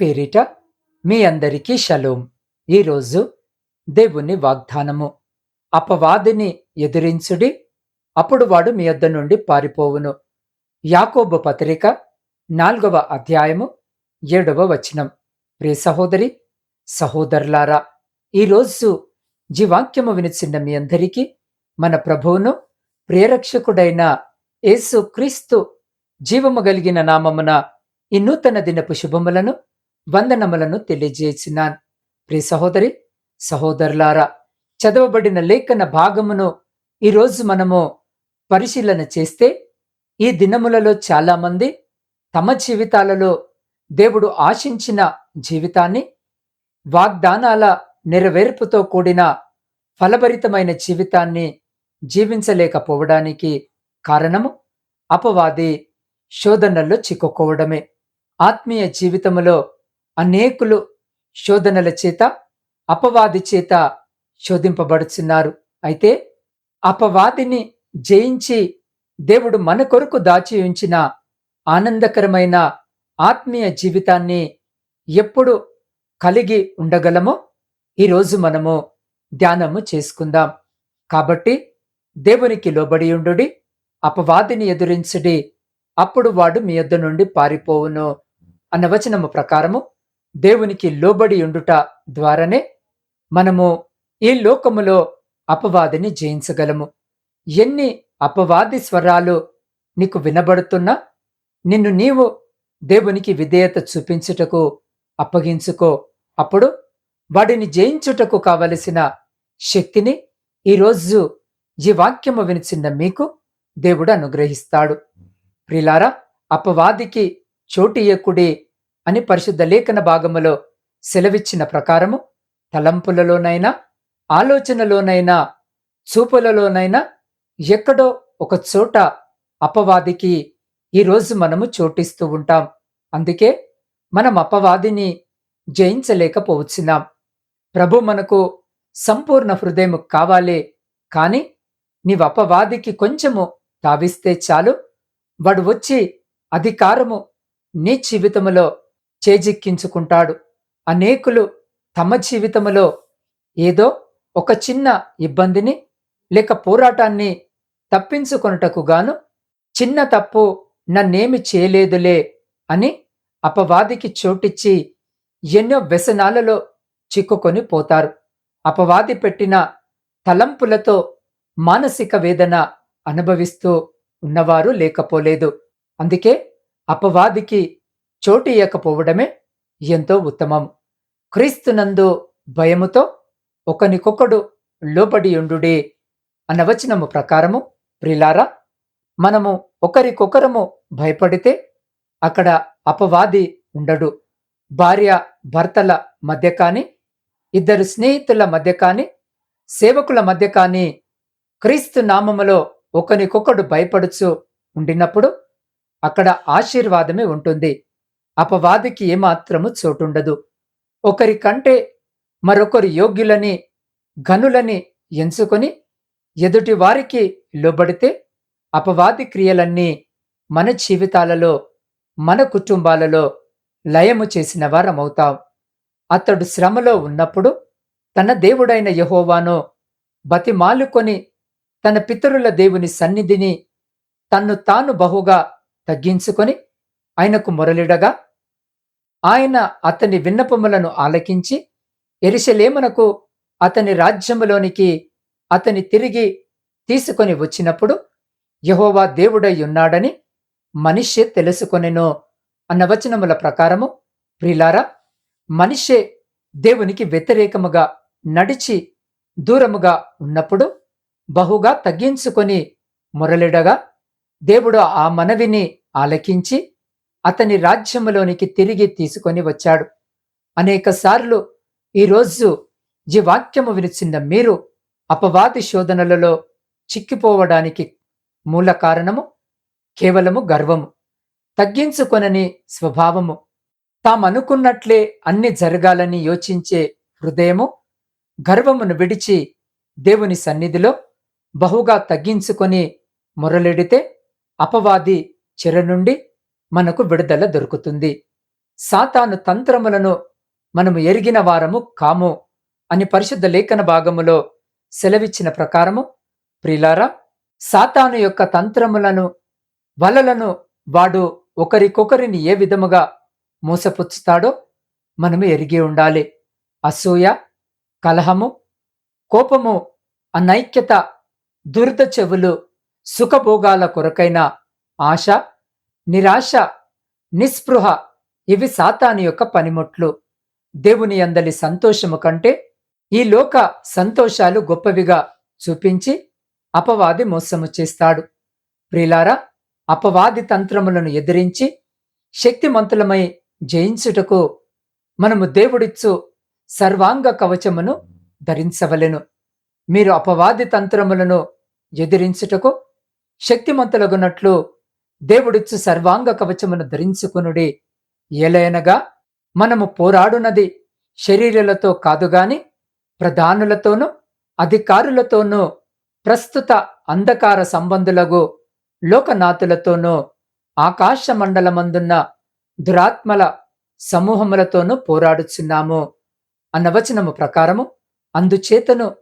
పేరిట మీ అందరికీ షలోం. ఈరోజు దేవుని వాగ్దానము. అపవాదిని ఎదిరించుడి అప్పుడు వాడు మీ యొద్ద నుండి పారిపోవును. యాకోబు పత్రిక నాలుగవ అధ్యాయము ఏడవ వచనం. ప్రియ సహోదరి సహోదరులారా ఈరోజు జీవాక్యము వినిచిన్న మీ అందరికీ మన ప్రభువును ప్రియరక్షకుడైన యేసు క్రీస్తు జీవము కలిగిన నామమున ఈ నూతన దినపు శుభములను వందనములను తెలియజేసినాను. ప్రియ సహోదరి సహోదరులారా చదవబడిన లేఖన భాగమును ఈరోజు మనము పరిశీలన చేస్తే ఈ దినములలో చాలామంది తమ జీవితాలలో దేవుడు ఆశించిన జీవితాన్ని వాగ్దానాల నెరవేర్పుతో కూడిన ఫలభరితమైన జీవితాన్ని జీవించలేకపోవడానికి కారణము అపవాది శోధనల్లో చిక్కుకోవడమే. ఆత్మీయ జీవితములో అనేకులు శోధనల చేత అపవాది చేత శోధింపబడుచున్నారు. అయితే అపవాదిని జయించి దేవుడు మన కొరకు దాచి ఉంచిన ఆనందకరమైన ఆత్మీయ జీవితాన్ని ఎప్పుడు కలిగి ఉండగలమో ఈరోజు మనము ధ్యానము చేసుకుందాం. కాబట్టి దేవునికి లోబడి ఉండుడి అపవాదిని ఎదురించుడి అప్పుడు వాడు మీ యొద్ద నుండి పారిపోవును అన్న వచనము ప్రకారము దేవునికి లోబడి ఉండుట ద్వారానే మనము ఈ లోకములో అపవాదిని జయించగలము. ఎన్ని అపవాది స్వరాలు నీకు వినబడుతున్నా నిన్ను నీవు దేవునికి విధేయత చూపించుటకు అప్పగించుకో. అప్పుడు వాడిని జయించుటకు కావలసిన శక్తిని ఈరోజు ఈ వాక్యము వినిచిన్న మీకు దేవుడు అనుగ్రహిస్తాడు. ప్రిలారా అపవాదికి చోటియకుడి అని పరిశుద్ధ లేఖన భాగములో సెలవిచ్చిన ప్రకారము తలంపులలోనైనా ఆలోచనలోనైనా చూపులలోనైనా ఎక్కడో ఒక చోట అపవాదికి ఈరోజు మనము చోటిస్తూ ఉంటాం. అందుకే మనం అపవాదిని జయించలేకపోవచ్చున్నాం. ప్రభు మనకు సంపూర్ణ హృదయం కావాలి కాని నీవు అపవాదికి కొంచెము తావిస్తే చాలు. వాడు వచ్చి అధికారము నీ జీవితములో చేజిక్కించుకుంటాడు. అనేకులు తమ జీవితములో ఏదో ఒక చిన్న ఇబ్బందిని లేక పోరాటాన్ని తప్పించుకొనుటకు గాను చిన్న తప్పు నన్నేమి చేయలేదులే అని అపవాదికి చోటిచ్చి ఎన్నో వ్యసనాలలో చిక్కుకొని పోతారు. అపవాది పెట్టిన తలంపులతో మానసిక వేదన అనుభవిస్తూ ఉన్నవారు లేకపోలేదు. అందుకే అపవాదికి చోటు ఇయ్యకపోవడమే ఎంతో ఉత్తమం. క్రీస్తునందు భయముతో ఒకనికొకడు లోబడి ఉండుడి అనవచనము ప్రకారము ప్రిలారా మనము ఒకరికొకరము భయపడితే అక్కడ అపవాది ఉండడు. భార్య భర్తల మధ్య కానీ ఇద్దరు స్నేహితుల మధ్య కానీ సేవకుల మధ్య కానీ క్రీస్తు నామములో ఒకనికొకడు భయపడుచు ఉండినప్పుడు అక్కడ ఆశీర్వాదమే ఉంటుంది. అపవాదికి ఏమాత్రము చోటుండదు. ఒకరి కంటే మరొకరు యోగ్యులని గనులని ఎంచుకొని ఎదుటి వారికి లోబడితే అపవాది క్రియలన్నీ మన జీవితాలలో మన కుటుంబాలలో లయము చేసిన వారమవుతాం. అతడు శ్రమలో ఉన్నప్పుడు తన దేవుడైన యహోవాను బతిమాలుకొని తన పితరుల దేవుని సన్నిధిని తన్ను తాను బహుగా తగ్గించుకొని ఆయనకు మొరలిడగా ఆయన అతని విన్నపములను ఆలకించి ఎరిశలేమునకు అతని రాజ్యములోనికి అతని తిరిగి తీసుకొని వచ్చినప్పుడు యహోవా దేవుడై ఉన్నాడని మనిషే తెలుసుకొనెను అన్న వచనముల ప్రకారము ప్రిలారా మనిషే దేవునికి వ్యతిరేకముగా నడిచి దూరముగా ఉన్నప్పుడు బహుగా తగ్గించుకొని మొరలిడగా దేవుడు ఆ మనవిని ఆలకించి అతని రాజ్యములోనికి తిరిగి తీసుకొని వచ్చాడు. అనేకసార్లు ఈరోజు ఈ వాక్యము వినిచిన మీరు అపవాది శోధనలలో చిక్కిపోవడానికి మూల కారణము కేవలము గర్వము తగ్గించుకొనని స్వభావము. తామనుకున్నట్లే అన్ని జరగాలని యోచించే హృదయము గర్వమును విడిచి దేవుని సన్నిధిలో బహుగా తగ్గించుకొని మొరలెడితే అపవాది చెర నుండి మనకు విడుదల దొరుకుతుంది. సాతాను తంత్రములను మనము ఎరిగిన వారము కాము అని పరిశుద్ధ లేఖన భాగములో సెలవిచ్చిన ప్రకారము ప్రిలారా సాతాను యొక్క తంత్రములను వలలను వాడు ఒకరికొకరిని ఏ విధముగా మూసపుచ్చుతాడో మనము ఎరిగి ఉండాలి. అసూయ కలహము కోపము అనైక్యత దురద చెవులు సుఖభోగాల కొరకైన ఆశ నిరాశ నిస్పృహ ఇవి సాతాని యొక్క పనిముట్లు. దేవుని అందలి సంతోషము కంటే ఈ లోక సంతోషాలు గొప్పవిగా చూపించి అపవాది మోసము చేస్తాడు. ప్రిలారా అపవాది తంత్రములను ఎదిరించి శక్తిమంతులమై జయించుటకు మనము దేవుడిచ్చు సర్వాంగ కవచమును ధరించవలెను. మీరు అపవాది తంత్రములను ఎదిరించుటకు శక్తిమంతులగునట్లు దేవుడిచ్చు సర్వాంగ కవచమును ధరించుకునుడి. ఏలయనగా మనము పోరాడునది. శరీరులతో కాదుగాని ప్రధానులతోనూ అధికారులతోనూ ప్రస్తుత అంధకార సంబంధులగు లోకనాథులతోనూ ఆకాశ మండలమందున్న దురాత్మల సమూహములతోనూ పోరాడుచున్నాము. అన్న వచనము ప్రకారము అందుచేతను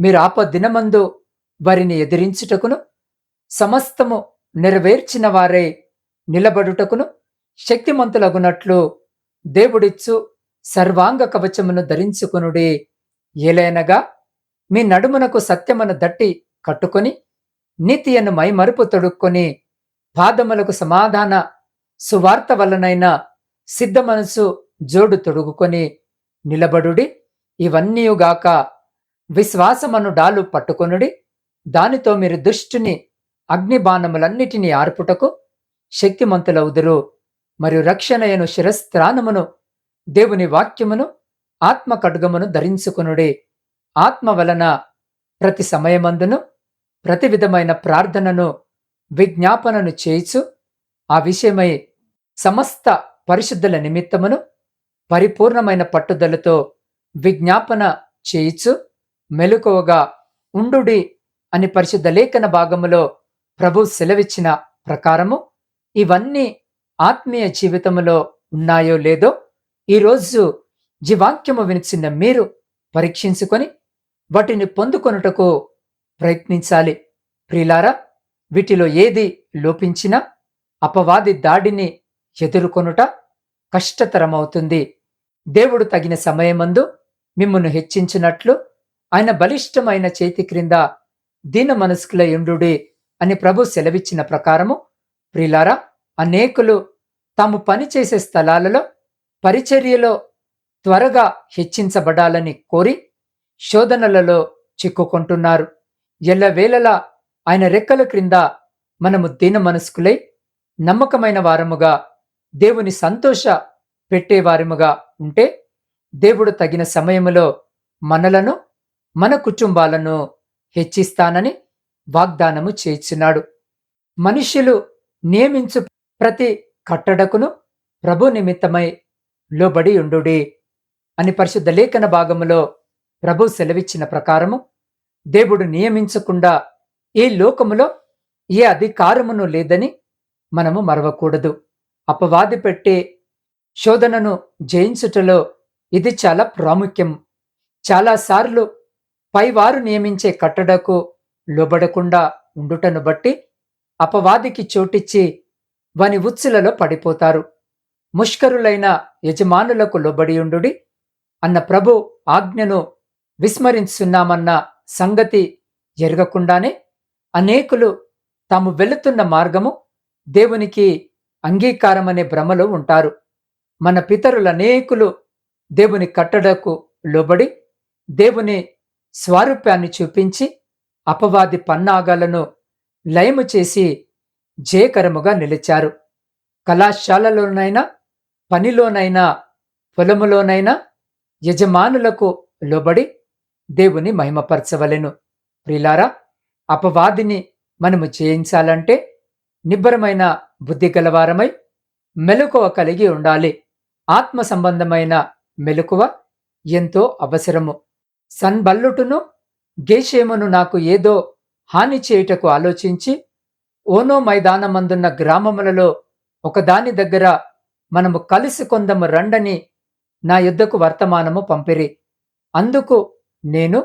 మీరు ఆపదినమందు వారిని ఎదిరించుటకును సమస్తము నెరవేర్చిన వారే నిలబడుటకును శక్తిమంతులగునట్లు దేవుడిచ్చు సర్వాంగ కవచమును ధరించుకునుడి. ఏలైనగా మీ నడుమునకు సత్యమును దట్టి కట్టుకొని నీతియను మైమరుపు తొడుక్కొని పాదములకు సమాధాన సువార్త వలనైన సిద్ధ మనసు జోడు తొడుగుకొని నిలబడుడి. ఇవన్నీయుగాక విశ్వాసమను డాలు పట్టుకొనుడి. దానితో మీరు దుష్టుని అగ్నిబాణములన్నిటినీ ఆర్పుటకు శక్తిమంతులవుదురు మరియు రక్షణయను శిరస్త్రానమును దేవుని వాక్యమును ఆత్మ ఖడ్గమును ధరించుకునుడి. ఆత్మ వలన ప్రతి సమయమందును ప్రతి విధమైన ప్రార్థనను విజ్ఞాపనను చేయిచు ఆ విషయమై సమస్త పరిశుద్ధుల నిమిత్తమును పరిపూర్ణమైన పట్టుదలతో విజ్ఞాపన చేయిచు మెలకువగా ఉండుడి అని పరిశుద్ధ లేఖన భాగములో ప్రభు సెలవిచ్చిన ప్రకారము ఇవన్నీ ఆత్మీయ జీవితములో ఉన్నాయో లేదో ఈరోజు జీవాక్యము వినిచిన మీరు పరీక్షించుకొని వాటిని పొందుకొనుటకు ప్రయత్నించాలి. ప్రిలారా వీటిలో ఏది లోపించినా అపవాది దాడిని ఎదుర్కొనుట కష్టతరమవుతుంది. దేవుడు తగిన సమయమందు మిమ్మల్ని హెచ్చించినట్లు ఆయన బలిష్టమైన చేతి క్రింద దీన మనస్కుల ఎండుడి అని ప్రభు సెలవిచ్చిన ప్రకారము ప్రిలారా అనేకులు తాము పనిచేసే స్థలాలలో పరిచర్యలో త్వరగా హెచ్చించబడాలని కోరి శోధనలలో చిక్కుకుంటున్నారు. ఎల్లవేళలా ఆయన రెక్కల క్రింద మనము దీన మనస్కులై నమ్మకమైన వారముగా దేవుని సంతోష పెట్టేవారముగా ఉంటే దేవుడు తగిన సమయములో మనలను మన కుటుంబాలను హెచ్చిస్తానని వాగ్దానము చేర్చినాడు మనుష్యులు నియమించు ప్రతి కట్టడకును ప్రభు నిమిత్తమై లోబడి ఉండుడి అని పరిశుద్ధ లేఖన భాగములో ప్రభు సెలవిచ్చిన ప్రకారము దేవుడు నియమించకుండా ఏ లోకములో ఏ అధికారమును లేదని మనము మరవకూడదు. అపవాది పెట్టే శోధనను జయించుటలో ఇది చాలా ప్రాముఖ్యం. చాలాసార్లు పైవారు నియమించే కట్టడకు లోబడకుండా ఉండుటను బట్టి అపవాదికి చోటిచ్చి వాని ఉచ్చులలో పడిపోతారు. ముష్కరులైన యజమానులకు లోబడియుండుడి అన్న ప్రభు ఆజ్ఞను విస్మరించున్నామన్న సంగతి ఎరగకుండానే అనేకులు తాము వెళుతున్న మార్గము దేవునికి అంగీకారమనే భ్రమలో ఉంటారు. మన పితరులనేకులు దేవుని కట్టడకు లోబడి దేవుని స్వారూప్యాన్ని చూపించి అపవాది పన్నాగాలను లయము చేసి జయకరముగా నిలిచారు. కళాశాలలోనైనా పనిలోనైనా పొలములోనైనా యజమానులకు లోబడి దేవుని మహిమపరచవలెను. ప్రిలారా అపవాదిని మనము జయించాలంటే నిబ్బరమైన బుద్ధి గలవారమై మెలకువ కలిగి ఉండాలి. ఆత్మ సంబంధమైన మెలకువ ఎంతో అవసరము. సన్బల్లుటును గేషేమును నాకు ఏదో హాని చేయుటకు ఆలోచించి ఓనో మైదానమందున్న గ్రామములలో ఒకదాని దగ్గర మనము కలిసి కొందము రండని నా యుద్ధకు వర్తమానము పంపిరి. అందుకు నేను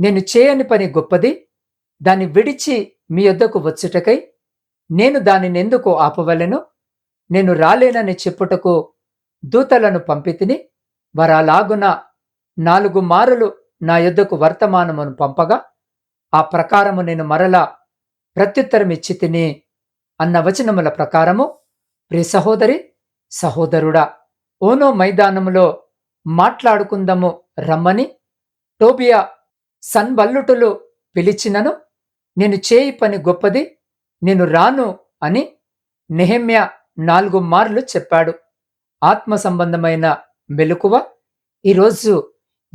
నేను చేయని పని గొప్పది దాన్ని విడిచి మీ యొద్దకు వచ్చుటకై నేను దానిని ఎందుకు ఆపవలెను? నేను రాలేనని చెప్పుటకు దూతలను పంపితిని వరాలాగున నాలుగు మారులు నా యుద్ధకు వర్తమానమును పంపగా ఆ ప్రకారము నేను మరలా ప్రత్యుత్తరం ఇచ్చి తిని అన్న వచనముల ప్రకారము ప్రి సహోదరి సహోదరుడా ఓనో మైదానములో మాట్లాడుకుందము రమ్మని టోబియా సన్బల్లుటులు పిలిచినను నేను చేయి పని గొప్పది నేను రాను అని నెహమ్య నాలుగు మార్లు చెప్పాడు. ఆత్మ సంబంధమైన మెలకువ ఈరోజు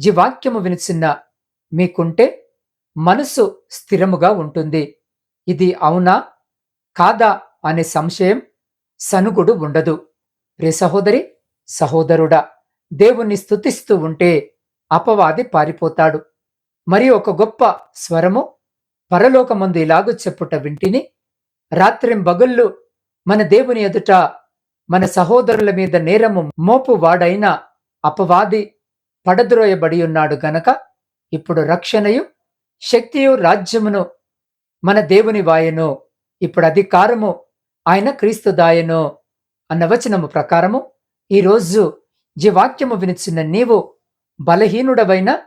ఈ వాక్యము వినిచిన్న మీకుంటే మనసు స్థిరముగా ఉంటుంది. ఇది అవునా? కాదా? అనే సంశయం సనుగుడు ఉండదు. రే సహోదరి సహోదరుడా దేవుణ్ణి స్తుతిస్తూ ఉంటే అపవాది పారిపోతాడు. మరి ఒక గొప్ప స్వరము పరలోకమందు ఇలాగు చెప్పుట వింటిని రాత్రింబగుళ్ళు మన దేవుని ఎదుట మన సహోదరుల మీద నేరము మోపు వాడైన అపవాది పడద్రోయబడి ఉన్నాడు గనక ఇప్పుడు రక్షణయు శక్తియు రాజ్యమును మన దేవుని వాయను ఇప్పుడు అధికారము ఆయన క్రీస్తు దాయను అన్న వచనము ప్రకారము ఈరోజు జీవాక్యము వినిచిన నీవు బలహీనుడవైన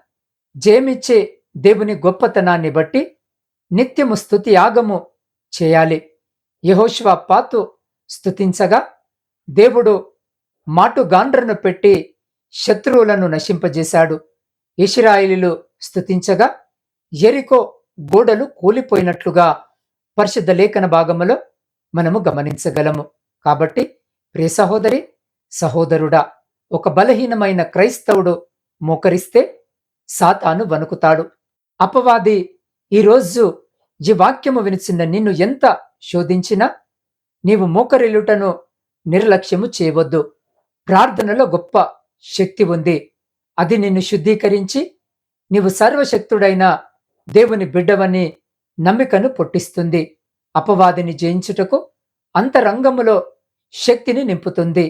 జేమిచ్చే దేవుని గొప్పతనాన్ని బట్టి నిత్యము స్థుతి యాగము చేయాలి. యహోశివ పాతు స్థుతించగా దేవుడు మాటుగాండ్రను పెట్టి శత్రువులను నశింపజేశాడు. ఇస్రాయిలీలు స్థుతించగా ఎరికో గోడలు కూలిపోయినట్లుగా పరిశుద్ధ లేఖన భాగములో మనము గమనించగలము. కాబట్టి ప్రియ సహోదరి సహోదరుడా ఒక బలహీనమైన క్రైస్తవుడు మోకరిస్తే సాతాను వణుకుతాడు. అపవాది ఈరోజు ఈ వాక్యము వినిచిన నిన్ను ఎంత శోధించినా నీవు మోకరిల్లుటను నిర్లక్ష్యము చేయవద్దు. ప్రార్థనలో గొప్ప శక్తి ఉంది. అది నిన్ను శుద్ధీకరించి నీవు సర్వశక్తుడైన దేవుని బిడ్డవని నమ్మికను పుట్టిస్తుంది. అపవాదిని జయించుటకు అంతరంగములో శక్తిని నింపుతుంది.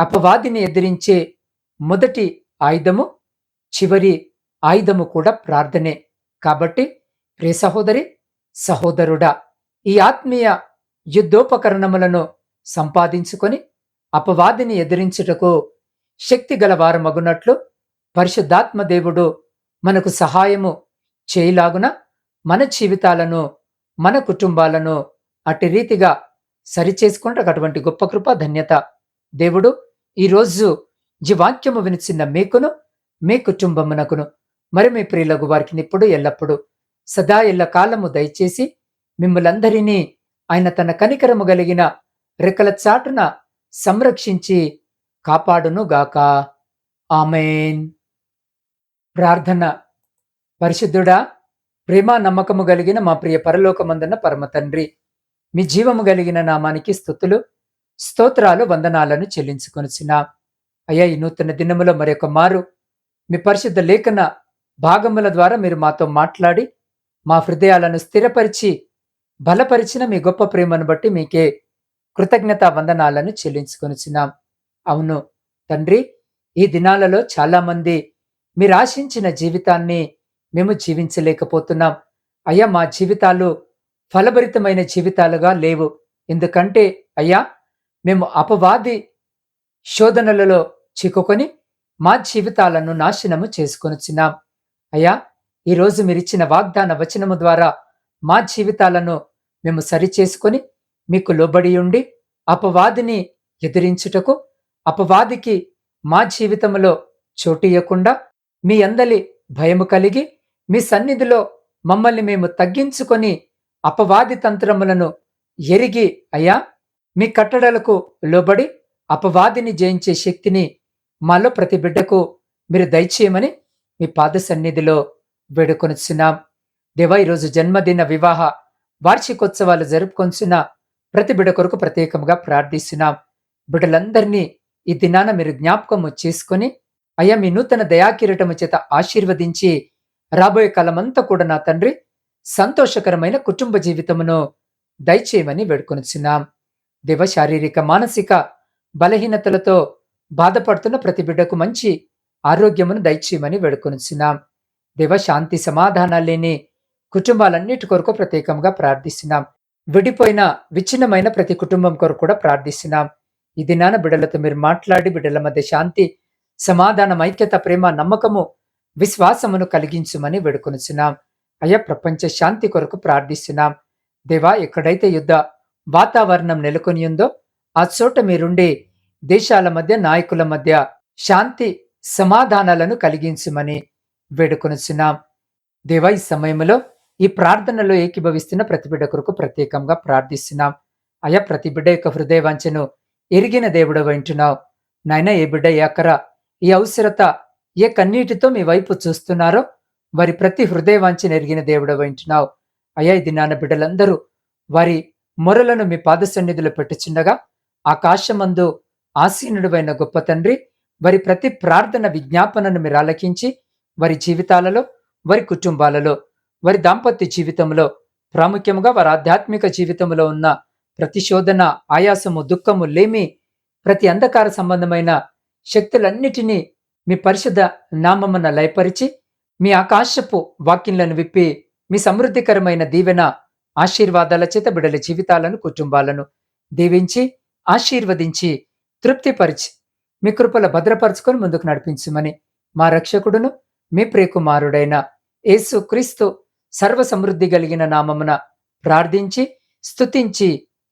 అపవాదిని ఎదిరించే మొదటి ఆయుధము చివరి ఆయుధము కూడా ప్రార్థనే. కాబట్టి ప్రే సహోదరి సహోదరుడా ఈ ఆత్మీయ యుద్ధోపకరణములను సంపాదించుకొని అపవాదిని ఎదిరించుటకు శక్తి గలవారమగునట్లు పరిశుద్ధాత్మ దేవుడు మనకు సహాయము చేయలాగున మన జీవితాలను మన కుటుంబాలను అట్టి రీతిగా సరిచేసుకుంటే అటువంటి గొప్ప కృప ధన్యత దేవుడు ఈరోజు జీవాక్యము వినిచిన్న మీకును మీ కుటుంబమునకును మరి మీ ప్రియులకు వారికి ఇప్పుడు ఎల్లప్పుడు సదా ఎల్ల కాలము దయచేసి మిమ్మలందరినీ ఆయన తన కనికరము కలిగిన రెక్కల చాటున సంరక్షించి కాపాడును గాక ఆమెన్. ప్రార్థన. పరిశుద్ధుడా ప్రేమ నమ్మకము కలిగిన మా ప్రియ పరలోకమందన్న పరమ తండ్రి మీ జీవము కలిగిన నామానికి స్థుతులు స్తోత్రాలు వందనాలను చెల్లించుకొనిచిన అయ్యా ఈ నూతన దినములో మరొక మారు మీ పరిశుద్ధ లేఖన భాగముల ద్వారా మీరు మాతో మాట్లాడి మా హృదయాలను స్థిరపరిచి బలపరిచిన మీ గొప్ప ప్రేమను బట్టి మీకే కృతజ్ఞత వందనాలను చెల్లించుకొనిచున్నాం. అవును. తండ్రి ఈ దినాలలో చాలామంది మీరు ఆశించిన జీవితాన్ని మేము జీవించలేకపోతున్నాం. అయ్యా మా జీవితాలు ఫలభరితమైన జీవితాలుగా లేవు. ఎందుకంటే అయ్యా మేము అపవాది శోధనలలో చిక్కుకొని మా జీవితాలను నాశనము చేసుకొనిచ్చినాం అయ్యా ఈరోజు మీరిచ్చిన వాగ్దాన వచనము ద్వారా మా జీవితాలను మేము సరిచేసుకొని మీకు లోబడి ఉండి అపవాదిని ఎదిరించుటకు అపవాదికి మా జీవితంలో చోటియకుండా మీ అందలి భయము కలిగి మీ సన్నిధిలో మమ్మల్ని మేము తగ్గించుకొని అపవాది తంత్రములను ఎరిగి అయ్యా మీ కట్టడలకు లోబడి అపవాదిని జయించే శక్తిని మాలో ప్రతి బిడ్డకు మీరు దయచేయమని మీ పాద సన్నిధిలో వేడుకొనిచున్నాం. దేవా ఈరోజు జన్మదిన వివాహ వార్షికోత్సవాలు జరుపుకొంచున్న ప్రతి బిడ్డ కొరకు ప్రత్యేకంగా ప్రార్థిస్తున్నాం. బిడ్డలందరినీ ఈ దినాన మీరు జ్ఞాపకము చేసుకొని అయ్యా మీ నూతన దయాకిరీటము చేత ఆశీర్వదించి రాబోయే కాలమంతా కూడా నా తండ్రి సంతోషకరమైన కుటుంబ జీవితమును దయచేయమని వేడుకొనిచున్నాం. దేవ శారీరక మానసిక బలహీనతలతో బాధపడుతున్న ప్రతి బిడ్డకు మంచి ఆరోగ్యమును దయచేయమని వేడుకొనిచున్నాం. దేవ శాంతి సమాధానాలు లేని కుటుంబాలన్నిటి కొరకు ప్రత్యేకంగా ప్రార్థిస్తున్నాం. విడిపోయిన విచ్ఛిన్నమైన ప్రతి కుటుంబం కొరకు కూడా ప్రార్థిస్తున్నాం. ఈ దినాన బిడ్డలతో మీరు మాట్లాడి బిడ్డల మధ్య శాంతి సమాధానం ఐక్యత ప్రేమ నమ్మకము విశ్వాసమును కలిగించుమని వేడుకొనుచున్నాం. అయ్యా ప్రపంచ శాంతి కొరకు ప్రార్థిస్తున్నాం. దేవా ఎక్కడైతే యుద్ధ వాతావరణం నెలకొని ఉందో ఆ చోట మీరుండి దేశాల మధ్య నాయకుల మధ్య శాంతి సమాధానాలను కలిగించుమని వేడుకొనిచున్నాం. దేవా ఈ సమయంలో ఈ ప్రార్థనలో ఏకీభవిస్తున్న ప్రతి బిడ్డ కొరకు ప్రత్యేకంగా ప్రార్థిస్తున్నాం. అయా ప్రతి బిడ్డ యొక్క హృదయ వంచను ఎరిగిన దేవుడు వింటున్నావు నాయన ఏ బిడ్డ ఏ అక్కర ఈ అవసరత ఏ కన్నీటితో మీ వైపు చూస్తున్నారో వారి ప్రతి హృదయ వాంఛన ఎరిగిన దేవుడు వింటున్నావు అయ్యా ఇది నాన్న బిడ్డలందరూ వారి మొరలను మీ పాద సన్నిధిలో పెట్టుచుండగా ఆకాశమందు ఆసీనుడువైన గొప్ప తండ్రి వారి ప్రతి ప్రార్థన విజ్ఞాపనను మీరు ఆలకించి వారి జీవితాలలో వారి కుటుంబాలలో వారి దాంపత్య జీవితంలో ప్రాముఖ్యంగా వారి ఆధ్యాత్మిక జీవితంలో ఉన్న ప్రతిశోధన ఆయాసము దుఃఖము లేమి ప్రతి అంధకార సంబంధమైన శక్తులన్నిటినీ మీ పరిశుద్ధ నామమున లయపరిచి మీ ఆకాశపు వాక్యంలను విప్పి మీ సమృద్ధికరమైన దీవెన ఆశీర్వాదాల చేత బిడల జీవితాలను కుటుంబాలను దీవించి ఆశీర్వదించి తృప్తిపరిచి మీ కృపల భద్రపరుచుకొని ముందుకు నడిపించమని మా రక్షకుడును మీ ప్రియకుమారుడైన యేసు క్రీస్తు సర్వ సమృద్ధి కలిగిన నామమున ప్రార్థించి స్తుతించి